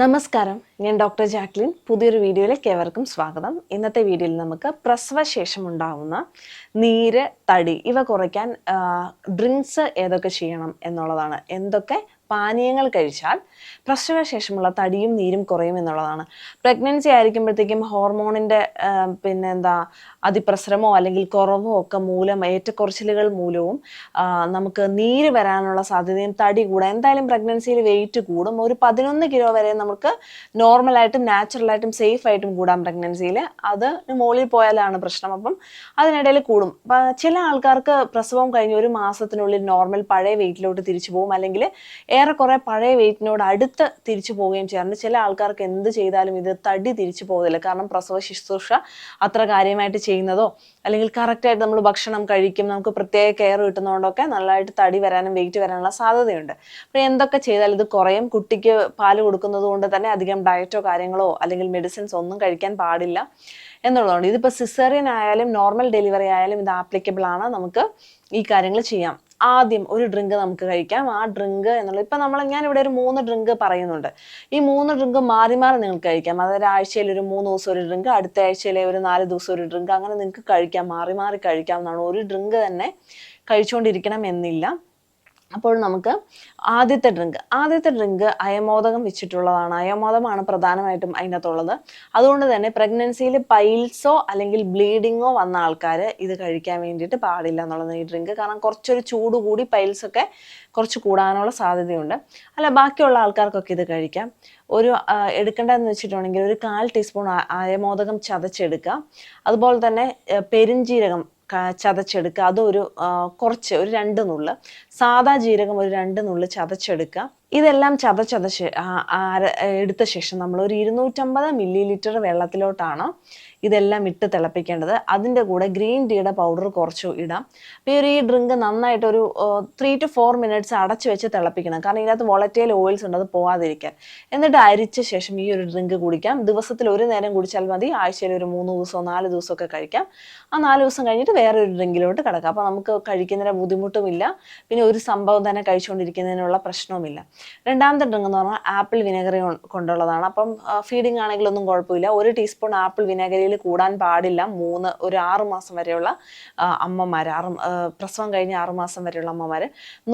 നമസ്കാരം. ഞാൻ doctor Jacqueline. പുതിയൊരു വീഡിയോയിലേക്ക് ഏവർക്കും സ്വാഗതം. ഇന്നത്തെ വീഡിയോയിൽ നമുക്ക് പ്രസവശേഷം ഉണ്ടാവുന്ന നീര് തടി ഇവ കുറയ്ക്കാൻ ഡ്രിങ്ക്സ് ഏതൊക്കെ ചെയ്യണം എന്നുള്ളതാണ്. എന്തൊക്കെ പാനീയങ്ങൾ കഴിച്ചാൽ പ്രസവ ശേഷമുള്ള തടിയും നീരും കുറയും എന്നുള്ളതാണ്. പ്രഗ്നൻസി ആയിരിക്കുമ്പോഴത്തേക്കും ഹോർമോണിന്റെ പിന്നെ എന്താ അതിപ്രസരമോ അല്ലെങ്കിൽ കുറവോ ഒക്കെ മൂലം ഏറ്റക്കുറച്ചിലുകൾ മൂലവും നമുക്ക് നീര് വരാനുള്ള സാധ്യതയും തടി കൂടാം. എന്തായാലും പ്രഗ്നൻസിയിൽ വെയിറ്റ് കൂടും. ഒരു പതിനൊന്ന് കിലോ വരെ നമുക്ക് നോർമലായിട്ടും നാച്ചുറലായിട്ടും സേഫ് ആയിട്ടും കൂടാം പ്രഗ്നൻസിയിൽ അത് മുകളിൽ പോയാലാണ് പ്രശ്നം. അപ്പം അതിനിടയിൽ കൂടും. ചില ആൾക്കാർക്ക് പ്രസവം കഴിഞ്ഞ് ഒരു മാസത്തിനുള്ളിൽ നോർമൽ പഴയ വെയിറ്റിലോട്ട് തിരിച്ചു പോകും. അല്ലെങ്കിൽ ഏറെക്കുറെ പഴയ വെയിറ്റിനോട് അടുത്ത് തിരിച്ചു പോവുകയും ചെയ്യാറുണ്ട്. ചില ആൾക്കാർക്ക് എന്ത് ചെയ്താലും ഇത് തടി തിരിച്ചു പോകുന്നില്ല കാരണം പ്രസവ ശുശ്രൂഷ അത്ര കാര്യമായിട്ട് ചെയ്യുന്നതോ അല്ലെങ്കിൽ കറക്റ്റായിട്ട് നമ്മൾ ഭക്ഷണം കഴിക്കും നമുക്ക് പ്രത്യേക കെയർ കിട്ടുന്നതുകൊണ്ടൊക്കെ നല്ലതായിട്ട് തടി വരാനും വെയിറ്റ് വരാനുള്ള സാധ്യതയുണ്ട്. അപ്പോൾ എന്തൊക്കെ ചെയ്താൽ ഇത് കുറയും. കുട്ടിക്ക് പാൽ കൊടുക്കുന്നത് കൊണ്ട് തന്നെ അധികം ഡയറ്റോ കാര്യങ്ങളോ അല്ലെങ്കിൽ മെഡിസിൻസ് ഒന്നും കഴിക്കാൻ പാടില്ല എന്നുള്ളതുകൊണ്ട് ഇതിപ്പോൾ സിസേറിയൻ ആയാലും നോർമൽ ഡെലിവറി ആയാലും ഇത് ആപ്ലിക്കബിൾ ആണ്. നമുക്ക് ഈ കാര്യങ്ങൾ ചെയ്യാം. ആദ്യം ഒരു ഡ്രിങ്ക് നമുക്ക് കഴിക്കാം. ആ ഡ്രിങ്ക് എന്നുള്ളത് ഇപ്പം നമ്മൾ ഞാൻ ഇവിടെ ഒരു മൂന്ന് ഡ്രിങ്ക് പറയുന്നുണ്ട്. ഈ മൂന്ന് ഡ്രിങ്ക് മാറി മാറി നിങ്ങൾക്ക് കഴിക്കാം. അതായത് ആഴ്ചയിൽ ഒരു മൂന്ന് ദിവസം ഒരു ഡ്രിങ്ക് അടുത്ത ആഴ്ചയിലെ ഒരു നാല് ദിവസം ഒരു ഡ്രിങ്ക് അങ്ങനെ നിങ്ങൾക്ക് കഴിക്കാം. മാറി മാറി കഴിക്കാം എന്നാണ് ഒരു ഡ്രിങ്ക് തന്നെ കഴിച്ചുകൊണ്ടിരിക്കണം എന്നില്ല. അപ്പോൾ നമുക്ക് ആദ്യത്തെ ഡ്രിങ്ക് ആദ്യത്തെ ഡ്രിങ്ക് അയമോദകം വെച്ചിട്ടുള്ളതാണ്. അയമോദമാണ് പ്രധാനമായിട്ടും അതിനകത്തുള്ളത്. അതുകൊണ്ട് തന്നെ പ്രഗ്നൻസിയിൽ പൈൽസോ അല്ലെങ്കിൽ ബ്ലീഡിങ്ങോ വന്ന ആൾക്കാർ ഇത് കഴിക്കാൻ വേണ്ടിയിട്ട് പാടില്ല എന്നുള്ളത് ഈ ഡ്രിങ്ക് കാരണം കുറച്ചൊരു ചൂട് കൂടി പൈൽസൊക്കെ കുറച്ച് കൂടാനുള്ള സാധ്യതയുണ്ട്. അല്ല ബാക്കിയുള്ള ആൾക്കാർക്കൊക്കെ ഇത് കഴിക്കാം. ഒരു എടുക്കേണ്ടതെന്ന് വെച്ചിട്ടുണ്ടെങ്കിൽ ഒരു കാൽ ടീസ്പൂൺ അയമോദകം ചതച്ചെടുക്കുക. അതുപോലെ തന്നെ ഏ, പെരുംജീരകം ക- ചതച്ചെടുക്കുക. അതൊരു കുറച്ച് ഒരു രണ്ട് നുള്ള്. സാദാ ജീരകം ഒരു രണ്ട് നുള്ള് ചതച്ചെടുക്കുക. ഇതെല്ലാം ചതച്ചതച്ച് ആ- എടുത്ത ശേഷം നമ്മൾ ഒരു ഇരുന്നൂറ്റമ്പത് മില്ലി ലിറ്റർ വെള്ളത്തിലോട്ടാണ് ഇതെല്ലാം ഇട്ട് തിളപ്പിക്കേണ്ടത്. അതിന്റെ കൂടെ ഗ്രീൻ ടീയുടെ പൗഡർ കുറച്ച് ഇടാം. അപ്പോൾ ഈ ഒരു ഈ ഡ്രിങ്ക് നന്നായിട്ട് ഒരു ത്രീ ടു ഫോർ മിനിറ്റ്സ് അടച്ചു വെച്ച് തിളപ്പിക്കണം. കാരണം ഇതിനകത്ത് വോളറ്റൈൽ ഓയിൽസ് ഉണ്ട് അത് പോവാതിരിക്കാൻ. എന്നിട്ട് അരിച്ച ശേഷം ഈ ഒരു ഡ്രിങ്ക് കുടിക്കാം. ദിവസത്തിൽ ഒരു നേരം കുടിച്ചാൽ മതി. ആഴ്ചയിൽ ഒരു മൂന്ന് ദിവസമോ നാല് ദിവസമൊക്കെ കഴിക്കാം. ആ നാല് ദിവസം കഴിഞ്ഞിട്ട് വേറെ ഒരു ഡ്രിങ്കിലോട്ട് കിടക്കാം. അപ്പോൾ നമുക്ക് കഴിക്കുന്നതിന് ബുദ്ധിമുട്ടുമില്ല. പിന്നെ ഒരു സംഭവം തന്നെ കഴിച്ചുകൊണ്ടിരിക്കുന്നതിനുള്ള പ്രശ്നവുമില്ല. രണ്ടാമത്തെ ഡ്രിങ്ക് എന്ന് പറഞ്ഞാൽ ആപ്പിൾ വിനെഗറി കൊണ്ടുള്ളതാണ്. അപ്പം ഫീഡിങ് ആണെങ്കിലൊന്നും കുഴപ്പമില്ല. ഒരു ടീസ്പൂൺ ആപ്പിൾ വിനെഗറിയിൽ കൂടാൻ പാടില്ല. മൂന്ന് ഒരു ആറ് മാസം വരെയുള്ള അമ്മമാർ ആറ് പ്രസവം കഴിഞ്ഞ് ആറ് മാസം വരെയുള്ള അമ്മമാർ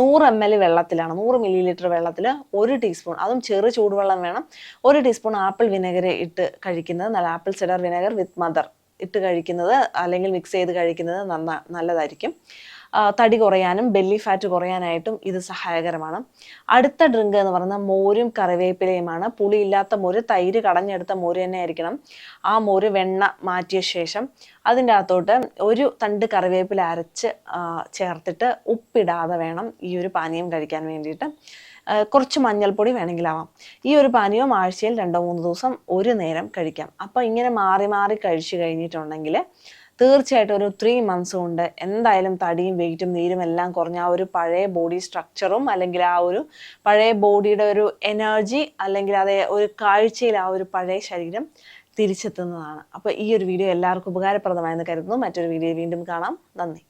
നൂറ് എം എൽ വെള്ളത്തിലാണ് നൂറ് മില്ലി ലിറ്റർ വെള്ളത്തിൽ ഒരു ടീസ്പൂൺ അതും ചെറു ചൂടുവെള്ളം വേണം ഒരു ടീസ്പൂൺ ആപ്പിൾ വിനെഗറി ഇട്ട് കഴിക്കുന്നത് നല്ല apple cider vinegar with mother ഇട്ട് കഴിക്കുന്നത് അല്ലെങ്കിൽ മിക്സ് ചെയ്ത് കഴിക്കുന്നത് നന്ന നല്ലതായിരിക്കും. തടി കുറയാനും ബെല്ലി ഫാറ്റ് കുറയാനായിട്ടും ഇത് സഹായകരമാണ്. അടുത്ത ഡ്രിങ്ക് എന്ന് പറയുന്നത് മോരും കറിവേപ്പിലയുമാണ്. പുളിയില്ലാത്ത മോര് തൈര് കടഞ്ഞെടുത്ത മോര് തന്നെ ആയിരിക്കണം ആ മോര് വെണ്ണ മാറ്റിയ ശേഷം അതിന്റെ അകത്തോട്ട് ഒരു തണ്ട് കറിവേപ്പില അരച്ച് ചേർത്തിട്ട് ഉപ്പിടാതെ വേണം ഈ ഒരു പാനീയം കഴിക്കാൻ വേണ്ടിയിട്ട്. കുറച്ച് മഞ്ഞൾപ്പൊടി വേണമെങ്കിലാവാം. ഈ ഒരു പാനീയം ആഴ്ചയിൽ രണ്ടോ മൂന്ന് ദിവസം ഒരു നേരം കഴിക്കാം. അപ്പോൾ ഇങ്ങനെ മാറി മാറി കഴിച്ചു കഴിഞ്ഞിട്ടുണ്ടെങ്കിൽ തീർച്ചയായിട്ടും ഒരു ത്രീ മന്ത്സ് കൊണ്ട് എന്തായാലും തടിയും വെയിറ്റും നീരും എല്ലാം കുറഞ്ഞ ആ ഒരു പഴയ ബോഡി സ്ട്രക്ചറും അല്ലെങ്കിൽ ആ ഒരു പഴയ ബോഡിയുടെ ഒരു എനർജി അല്ലെങ്കിൽ അതേ ഒരു കാഴ്ചയിൽ ആ ഒരു പഴയ ശരീരം തിരിച്ചെത്തുന്നതാണ്. അപ്പോൾ ഈ ഒരു വീഡിയോ എല്ലാവർക്കും ഉപകാരപ്രദമായെന്ന് കരുതുന്നു. മറ്റൊരു വീഡിയോ വീണ്ടും കാണാം. നന്ദി.